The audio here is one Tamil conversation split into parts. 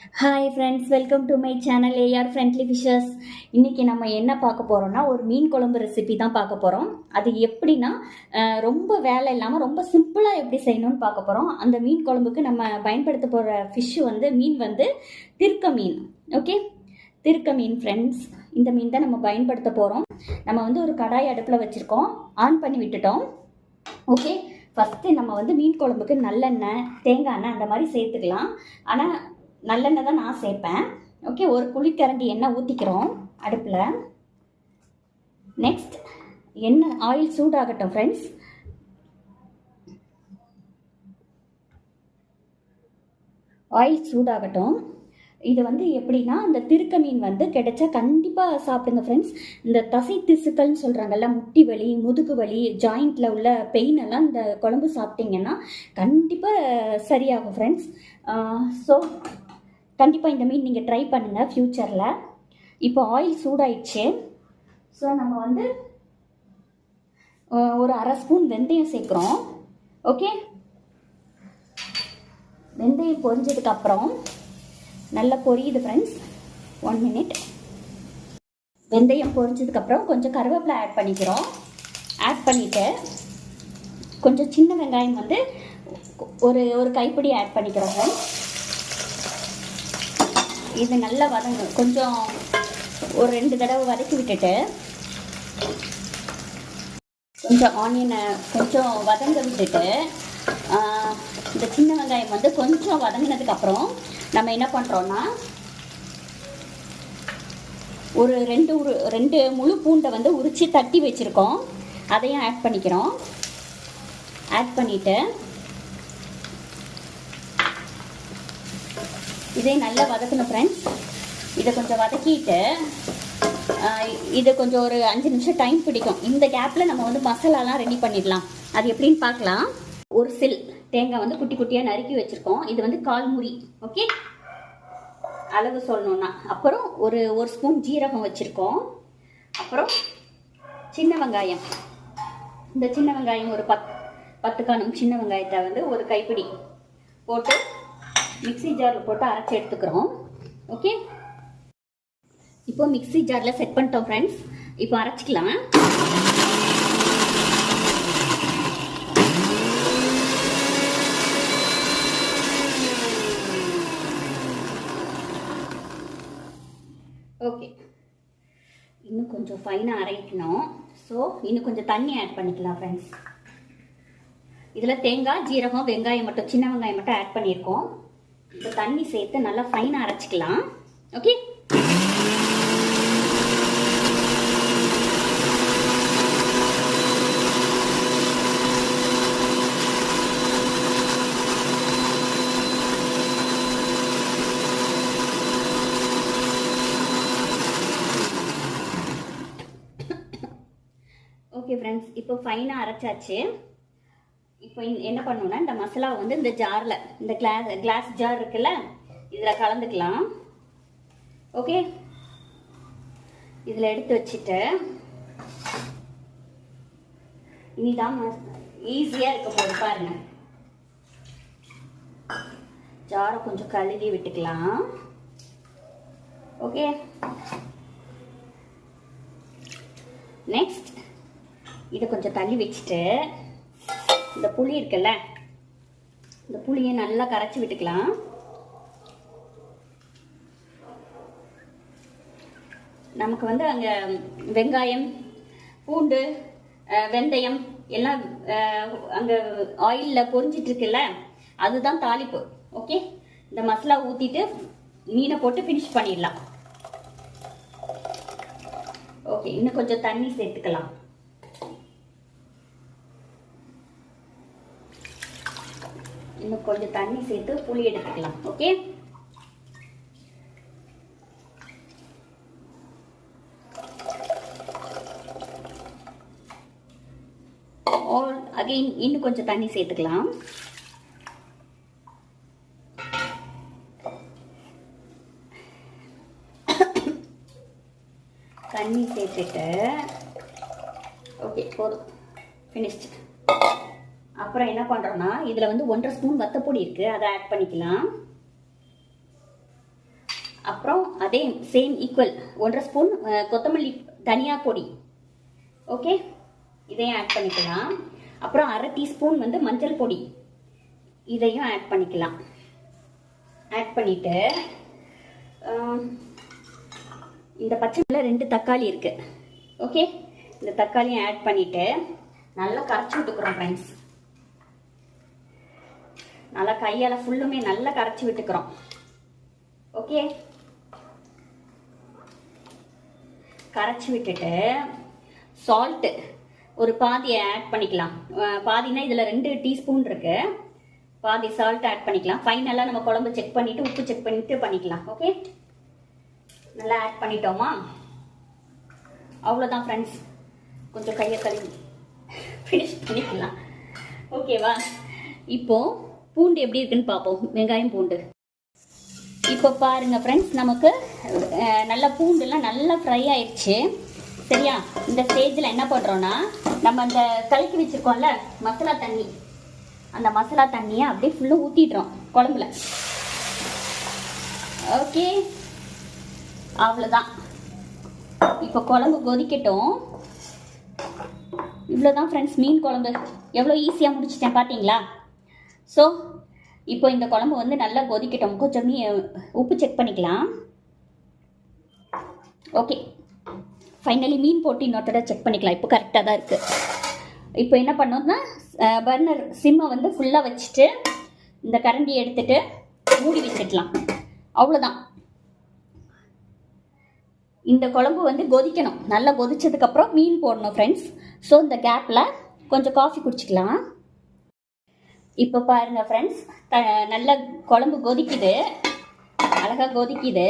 Hi friends welcome to my channel AR friendly fishers இன்றைக்கி நம்ம என்ன பார்க்க போகிறோம்னா ஒரு மீன் குழம்பு ரெசிபி தான் பார்க்க போகிறோம் அது எப்படின்னா ரொம்ப வேலை இல்லாமல் ரொம்ப சிம்பிளாக எப்படி செய்யணும்னு பார்க்க போகிறோம் அந்த மீன் குழம்புக்கு நம்ம பயன்படுத்த போகிற ஃபிஷ்ஷு வந்து மீன் வந்து திருக்க மீன். ஓகே திருக்க மீன் ஃப்ரெண்ட்ஸ் இந்த மீன் தான் நம்ம பயன்படுத்த போகிறோம் நம்ம வந்து ஒரு கடாய் அடுப்பில் வச்சுருக்கோம். ஆன் பண்ணி விட்டுட்டோம். ஓகே ஃபஸ்ட்டு நம்ம வந்து மீன் குழம்புக்கு நல்லெண்ணெய் தேங்காய் எண்ணெய் அந்த மாதிரி சேர்த்துக்கலாம். ஆனால் நல்லெண்ணெய் தான் நான் சேர்ப்பேன். ஓகே ஒரு குழிக்கரண்டி எண்ணெய் ஊற்றிக்கிறோம் அடுப்பில். நெக்ஸ்ட் எண்ணெய் ஆயில் சூடாகட்டும் ஃப்ரெண்ட்ஸ் ஆயில் சூடாகட்டும். இது வந்து எப்படின்னா இந்த திருக்க மீன் வந்து கிடைச்சா கண்டிப்பாக சாப்பிடுங்க ஃப்ரெண்ட்ஸ் இந்த தசை திசுக்கள்னு சொல்கிறாங்கல்ல முட்டி வலி முதுகு வலி ஜாயிண்டில் உள்ள பெயின் எல்லாம் இந்த குழம்பு சாப்பிட்டீங்கன்னா கண்டிப்பாக சரியாகும் ஃப்ரெண்ட்ஸ் ஸோ கண்டிப்பாக இந்த மீன் நீங்கள் ட்ரை பண்ணுங்கள் ஃப்யூச்சரில் இப்போ ஆயில் சூடாயிடுச்சு. ஸோ நம்ம வந்து ஒரு அரை ஸ்பூன் வெந்தயம் சேர்க்குறோம். ஓகே வெந்தயம் பொரிஞ்சதுக்கப்புறம் நல்லா பொரியுது ஃப்ரெண்ட்ஸ் ஒன் மினிட் வெந்தயம் பொரிஞ்சதுக்கப்புறம் கொஞ்சம் கருவேப்பிலை ஆட் பண்ணிக்கிறோம். ஆட் பண்ணிவிட்டு கொஞ்சம் சின்ன வெங்காயம் வந்து ஒரு ஒரு கைப்பிடி ஆட் பண்ணிக்கிறோம் ஃப்ரெண்ட்ஸ் இது நல்லா வதங்க. கொஞ்சம் ஒரு ரெண்டு தடவை வதக்கி விட்டுட்டு கொஞ்சம் ஆனியனை கொஞ்சம் வதங்க விட்டுட்டு இந்த சின்ன வெங்காயம் வந்து கொஞ்சம் வதங்கினதுக்கு அப்புறம் நம்ம என்ன பண்ணுறோன்னா ஒரு ரெண்டு உரு ரெண்டு முழு பூண்டை வந்து உரித்து தட்டி வச்சுருக்கோம். அதையும் ஆட் பண்ணிக்கிறோம். ஆட் பண்ணிவிட்டு இதை நல்லா வதக்கணும் ஃப்ரெண்ட்ஸ் இதை கொஞ்சம் வதக்கிட்டு இது கொஞ்சம் ஒரு அஞ்சு நிமிஷம் டைம் பிடிக்கும். இந்த கேப்பில் நம்ம வந்து மசாலாலாம் ரெடி பண்ணிடலாம். அது எப்படின்னு பார்க்கலாம். ஒரு சில் தேங்காய் வந்து குட்டி குட்டியாக நறுக்கி வச்சுருக்கோம். இது வந்து கால் முறி ஓகே அளவு சொல்லணும்னா. அப்புறம் ஒரு ஒரு ஸ்பூன் ஜீரகம் வச்சுருக்கோம். அப்புறம் சின்ன வெங்காயம். இந்த சின்ன வெங்காயம் ஒரு பத் பத்து காணும் சின்ன வெங்காயத்தை வந்து ஒரு கைப்பிடி போட்டு மிக்ஸி ஜாரில் போட்டு அரைச்சி எடுத்துக்கிறோம். ஓகே இப்போ மிக்ஸி ஜாரில் செட் பண்ணிட்டோம் ஃப்ரெண்ட்ஸ் இப்போ அரைச்சிக்கலாம். ஓகே இன்னும் கொஞ்சம் ஃபைனாக அரைக்கணும். ஸோ இன்னும் கொஞ்சம் தண்ணி ஆட் பண்ணிக்கலாம் ஃப்ரெண்ட்ஸ் இதில் தேங்காய் ஜீரகம் வெங்காயம் மட்டும் சின்ன வெங்காயம் மட்டும் ஆட் பண்ணியிருக்கோம். இப்போ தண்ணி சேர்த்து நல்லா ஃபைனாக அரைச்சிக்கலாம். ஓகே ஓகே ஃப்ரெண்ட்ஸ் இப்போ ஃபைனாக அரைச்சாச்சு. இப்போ என்ன பண்ணுவோம்னா இந்த மசாலா வந்து இந்த ஜாரில் இந்த கிளாஸ் கிளாஸ் ஜார் இருக்குல்ல இதில் கலந்துக்கலாம். ஓகே இதில் எடுத்து வச்சுட்டு இனிதான் ஈஸியாக இருக்க போது பாருங்க. ஜாரை கொஞ்சம் கழுவி விட்டுக்கலாம். ஓகே நெக்ஸ்ட் இதை கொஞ்சம் தள்ளி வச்சுட்டு இந்த புளி இருக்குல்ல இந்த புளியை நல்லா கரைச்சி விட்டுக்கலாம். நமக்கு வந்து அங்கே வெங்காயம் பூண்டு வெந்தயம் எல்லாம் அங்கே ஆயிலில் பொரிஞ்சிட்டு இருக்குல்ல அதுதான் தாளிப்பு ஓகே இந்த மசாலா ஊற்றிட்டு மீனை போட்டு ஃபினிஷ் பண்ணிடலாம். ஓகே இன்னும் கொஞ்சம் தண்ணி சேர்த்துக்கலாம். இன்னும் கொஞ்சம் தண்ணி சேர்த்து புளி எடுத்துக்கலாம். ஓகே ஆல் அகைன் இன்னும் கொஞ்சம் தண்ணி சேர்த்துக்கலாம். தண்ணி சேர்த்துட்டு ஓகே போதும். ஃபினிஷ்டு அப்புறம் என்ன பண்ணுறோன்னா இதில் வந்து ஒன்றரை ஸ்பூன் வத்தப்பொடி இருக்குது அதை ஆட் பண்ணிக்கலாம். அப்புறம் அதே சேம் ஈக்குவல் ஒன்றரை ஸ்பூன் கொத்தமல்லி தனியா பொடி. ஓகே இதையும் ஆட் பண்ணிக்கலாம். அப்புறம் அரை டீஸ்பூன் வந்து மஞ்சள் பொடி. இதையும் ஆட் பண்ணிக்கலாம். ஆட் பண்ணிட்டு இந்த பச்சைமிளகா ரெண்டு தக்காளி இருக்குது ஓகே இந்த தக்காளியும் ஆட் பண்ணிவிட்டு நல்லா கரைச்சி விட்டுக்கிறோம் ஃப்ரெண்ட்ஸ் நல்லா கையால் ஃபுல்லுமே நல்லா கரைச்சி விட்டுக்கிறோம். ஓகே கரைச்சி விட்டுட்டு சால்ட்டு ஒரு பாதியை ஆட் பண்ணிக்கலாம். பாதினா இதில் ரெண்டு டீஸ்பூன் இருக்கு. பாதி சால்ட் ஆட் பண்ணிக்கலாம். ஃபைனலாக நம்ம குழம்பு செக் பண்ணிட்டு உப்பு செக் பண்ணிட்டு பண்ணிக்கலாம். ஓகே நல்லா ஆட் பண்ணிட்டோமா? அவ்வளோதான் ஃப்ரெண்ட்ஸ் கொஞ்சம் கையை கழுவி ஃபினிஷ் பண்ணிக்கலாம். ஓகேவா இப்போது பூண்டு எப்படி இருக்குன்னு பார்ப்போம். வெங்காயம் பூண்டு. இப்போ பாருங்க ஃப்ரெண்ட்ஸ் நமக்கு நல்ல பூண்டுலாம் நல்லா ஃப்ரை ஆயிடுச்சு. சரியா? இந்த ஸ்டேஜில் என்ன பண்ணுறோன்னா நம்ம அந்த கலக்கி வச்சிருக்கோம்ல மசாலா தண்ணி. அந்த மசாலா தண்ணியை அப்படியே ஃபுல்லாக ஊற்றிடுறோம் குழம்புல. ஓகே அவ்வளோதான் இப்போ குழம்பு கொதிக்கட்டும். இவ்வளோதான் ஃப்ரெண்ட்ஸ் மீன் குழம்பு. எவ்வளோ ஈஸியாக முடிச்சிட்டேன் பார்த்தீங்களா ஸோ இப்போ இந்த குழம்பு வந்து நல்லா கொதிக்கட்டும். கொஞ்சம் உப்பு செக் பண்ணிக்கலாம். ஓகே ஃபைனலி மீன் போட்டு இன்னொரு செக் பண்ணிக்கலாம். இப்போ கரெக்டாக தான் இருக்குது இப்போ என்ன பண்ணோம்னா பர்னர் சிம்மை வந்து ஃபுல்லாக வச்சுட்டு இந்த கரண்டி எடுத்துட்டு மூடி வச்சிடலாம் அவ்வளோதான் இந்த குழம்பு வந்து கொதிக்கணும். நல்லா கொதிச்சதுக்கப்புறம் மீன் போடணும் ஃப்ரெண்ட்ஸ் ஸோ இந்த கேப்பில் கொஞ்சம் காஃபி குடிச்சிக்கலாம். இப்போ பாருங்க ஃப்ரெண்ட்ஸ் நல்ல குழம்பு கொதிக்குது. அழகாக கொதிக்குது.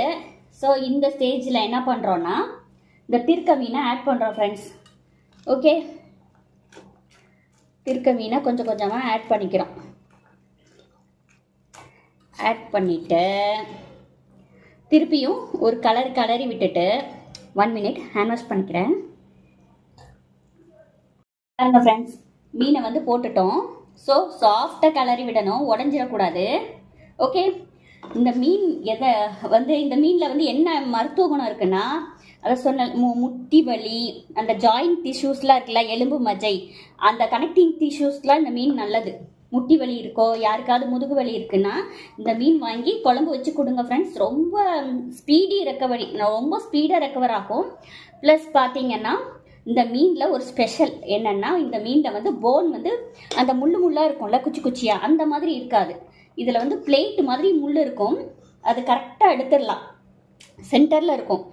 ஸோ இந்த ஸ்டேஜில் என்ன பண்ணுறோன்னா இந்த திருக்க மீனை ஆட் பண்ணுறோம் ஃப்ரெண்ட்ஸ் ஓகே திருக்க மீனை கொஞ்சம் கொஞ்சமாக ஆட் பண்ணிக்கிறோம். ஆட் பண்ணிவிட்டு திருப்பியும் ஒரு கலர் கலரி விட்டுட்டு ஒன் மினிட் ஹேண்ட் வாஷ் பண்ணிக்கிறேன். பாருங்கள் ஃப்ரெண்ட்ஸ் மீனை வந்து போட்டுட்டோம். ஸோ சாஃப்டாக கலரி விடணும் உடஞ்சிடக்கூடாது. ஓகே இந்த மீன் எதை வந்து இந்த மீனில் வந்து என்ன மருத்துவ குணம் இருக்குன்னா அதை சொன்ன மு முட்டி வலி அந்த ஜாயிண்ட் டிஷ்யூஸ்லாம் இருக்குல்ல எலும்பு மஜ்ஜை அந்த கனெக்டிங் டிஷ்யூஸ்லாம் இந்த மீன் நல்லது. முட்டி வலி இருக்கோ யாருக்காவது முதுகு வலி இருக்குன்னா இந்த மீன் வாங்கி குழம்பு வச்சு கொடுங்க ஃப்ரெண்ட்ஸ் ரொம்ப ஸ்பீடி ரெக்கவரி ரொம்ப ஸ்பீடாக ரெக்கவர் ஆகும். ப்ளஸ் பார்த்தீங்கன்னா இந்த மீனில் ஒரு ஸ்பெஷல் என்னென்னா இந்த மீனில் வந்து போன் வந்து அந்த முள் முள்ளாக இருக்கும்ல குச்சி குச்சியாக அந்த மாதிரி இருக்காது. இதில் வந்து பிளேட்டு மாதிரி முள் இருக்கும். அது கரெக்டாக எடுத்துடலாம். சென்டரில் இருக்கும்.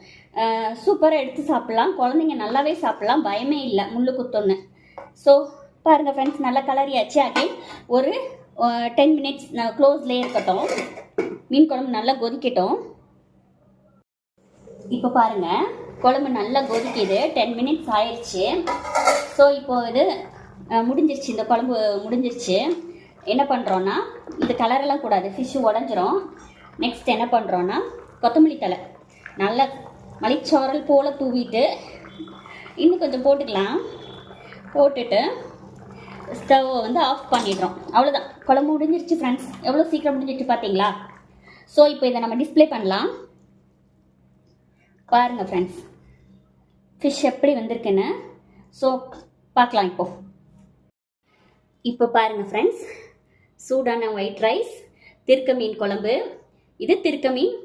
சூப்பராக எடுத்து சாப்பிட்லாம். குழந்தைங்க நல்லாவே சாப்பிட்லாம். பயமே இல்லை முள்ளு குத்தொன்று ஸோ பாருங்கள் ஃப்ரெண்ட்ஸ் நல்லா கலரியாச்சு அகைன் ஒரு டென் மினிட்ஸ் க்ளோஸ்லேயே இருக்கட்டும். மீன் குழம்பு நல்லா கொதிக்கட்டும். இப்போ பாருங்கள் குழம்பு நல்லா கொதிக்குது. டென் மினிட்ஸ் ஆயிடுச்சு ஸோ இப்போ இது முடிஞ்சிருச்சு. இந்த குழம்பு முடிஞ்சிருச்சு. என்ன பண்ணுறோன்னா இது கலரெல்லாம் கூடாது. ஃபிஷ்ஷு உடஞ்சிரும். நெக்ஸ்ட் என்ன பண்ணுறோன்னா கொத்தமல்லி தலை நல்லா மலைச்சாரல் போல் தூவிட்டு இன்னும் கொஞ்சம் போட்டுக்கலாம். போட்டுட்டு ஸ்டவ்வை வந்து ஆஃப் பண்ணிடுறோம். அவ்வளோதான் குழம்பு முடிஞ்சிருச்சு ஃப்ரெண்ட்ஸ் எவ்வளோ சீக்கிரம் முடிஞ்சிருச்சு பார்த்தீங்களா ஸோ இப்போ இதை நம்ம டிஸ்ப்ளே பண்ணலாம். பாருங்க ஃப்ரெண்ட்ஸ் ஃபிஷ் எப்படி வந்திருக்குன்னு? ஸோ பார்க்கலாம் இப்போ. இப்போ பாருங்க ஃப்ரெண்ட்ஸ் சூடான ஒயிட் ரைஸ் திருக்க மீன் குழம்பு. இது திருக்க மீன்